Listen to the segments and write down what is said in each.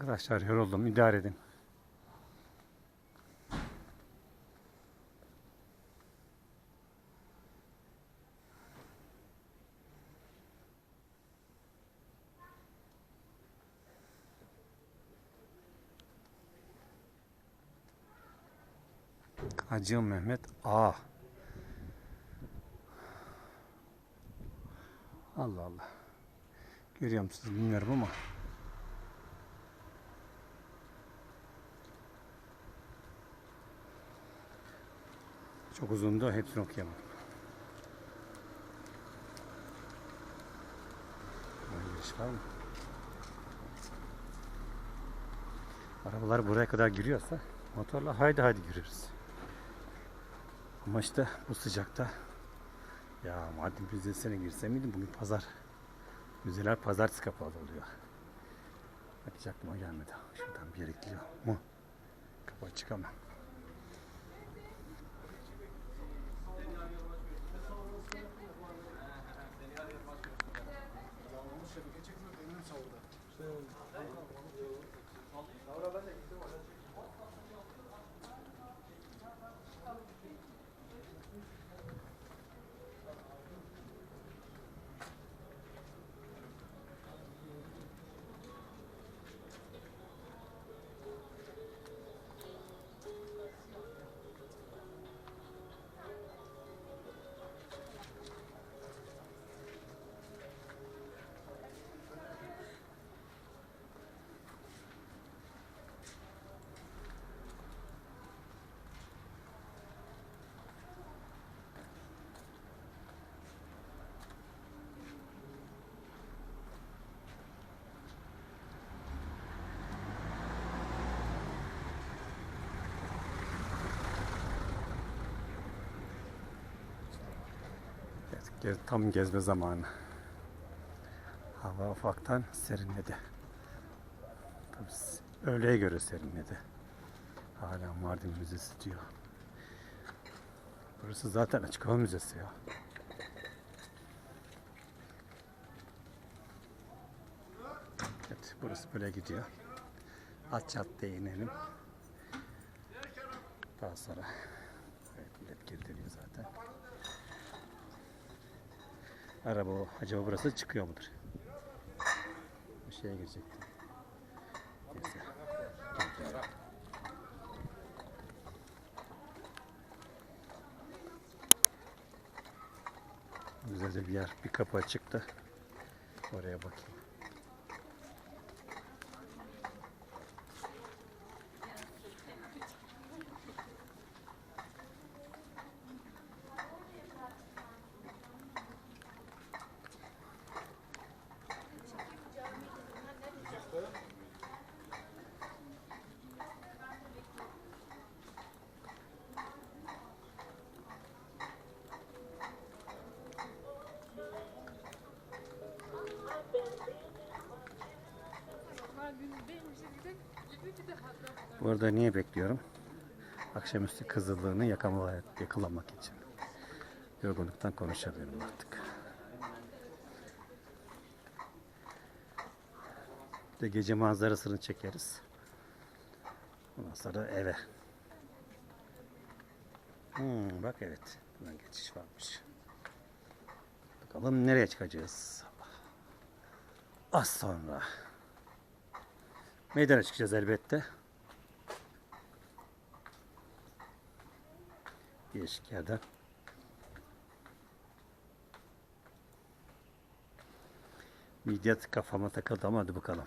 Arkadaşlar yoruldum. idare edin. Hacı Mehmet A. Allah Allah. Görüyor musunuz bilmiyorum ama. Çok uzundu. Hepsini okuyamadım. Var mı? Arabalar buraya kadar giriyorsa motorla haydi haydi gireriz. Ama işte bu sıcakta ya Mardin Müzesi'ne girse miydim bugün pazar. Müzeler pazartesi kapalı oluyor. Hiç aklıma gelmedi. Şuradan bir yere gidiyor mu? Kapı açık ama. Tam gezme zamanı. Hava ufaktan serinledi. Tabii öğleye göre serinledi. Hala Mardin Müzesi diyor. Burası zaten açık hava müzesi ya. Evet, burası böyle gidiyor. At caddeye inelim. Daha sonra evet, millet geri dönüyor zaten. Araba o. Acaba burası çıkıyor mudur? Bir şeye girecektim. Neyse. Güzelce bir yer, bir kapı açıktı. Oraya bakayım. Bu arada niye bekliyorum? Akşamüstü kızıllığını yakama, yakalamak için. Yorgunluktan konuşamıyorum artık. De gece manzarasını çekeriz. Ondan sonra eve. Hmm, bak evet. Buradan geçiş varmış. Bakalım nereye çıkacağız? Az sonra. Meydana çıkacağız elbette. Değişik yerden. Midyat kafama takıldı ama hadi bakalım.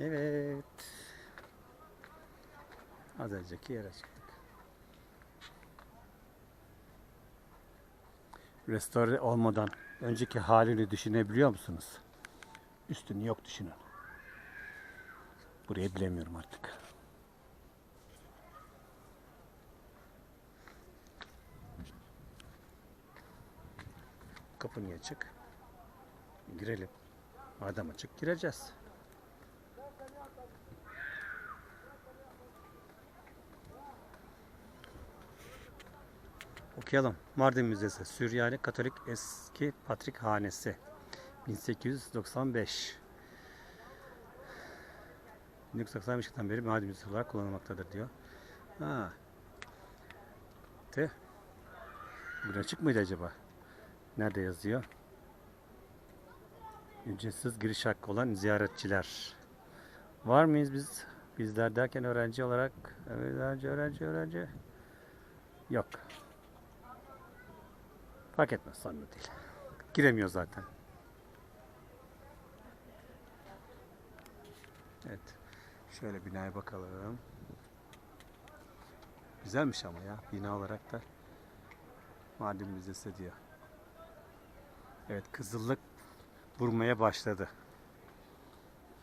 Evet. Az önceki yere çıktık. Restore olmadan önceki halini düşünebiliyor musunuz? Üstünü yok düşünün. Burayı bilemiyorum artık. Kapı niye açık? Girelim. Madem açık gireceğiz. Okuyalım. Mardin Müzesi, Süryani Katolik Eski Patrik Hanesi. 1895. 1995 yılından beri Mardin Müzesi olarak kullanılmaktadır diyor. Ha. Te. Buraya açık mıydı acaba? Nerede yazıyor? Ücretsiz giriş hakkı olan ziyaretçiler. Var mıyız biz? Bizler derken öğrenci olarak. Öğrenci, öğrenci, öğrenci. Yok. Fark etmez sorun değil. Giremiyor zaten. Evet. Şöyle binaya bakalım. Güzelmiş ama ya bina olarak da. Mardin Müzesi diyor. Evet kızıllık vurmaya başladı.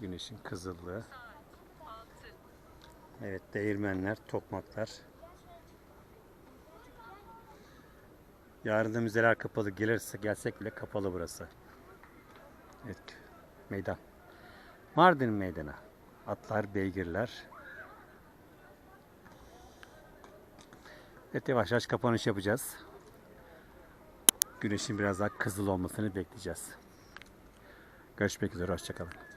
Güneşin kızıllığı. Evet değirmenler, tokmaklar. Yarın da müzeler kapalı. Gelirse gelsek bile kapalı burası. Evet. Meydan. Mardin meydana. Atlar, beygirler. Evet yavaş yavaş kapanış yapacağız. Güneşin biraz daha kızıl olmasını bekleyeceğiz. Görüşmek üzere. Hoşçakalın.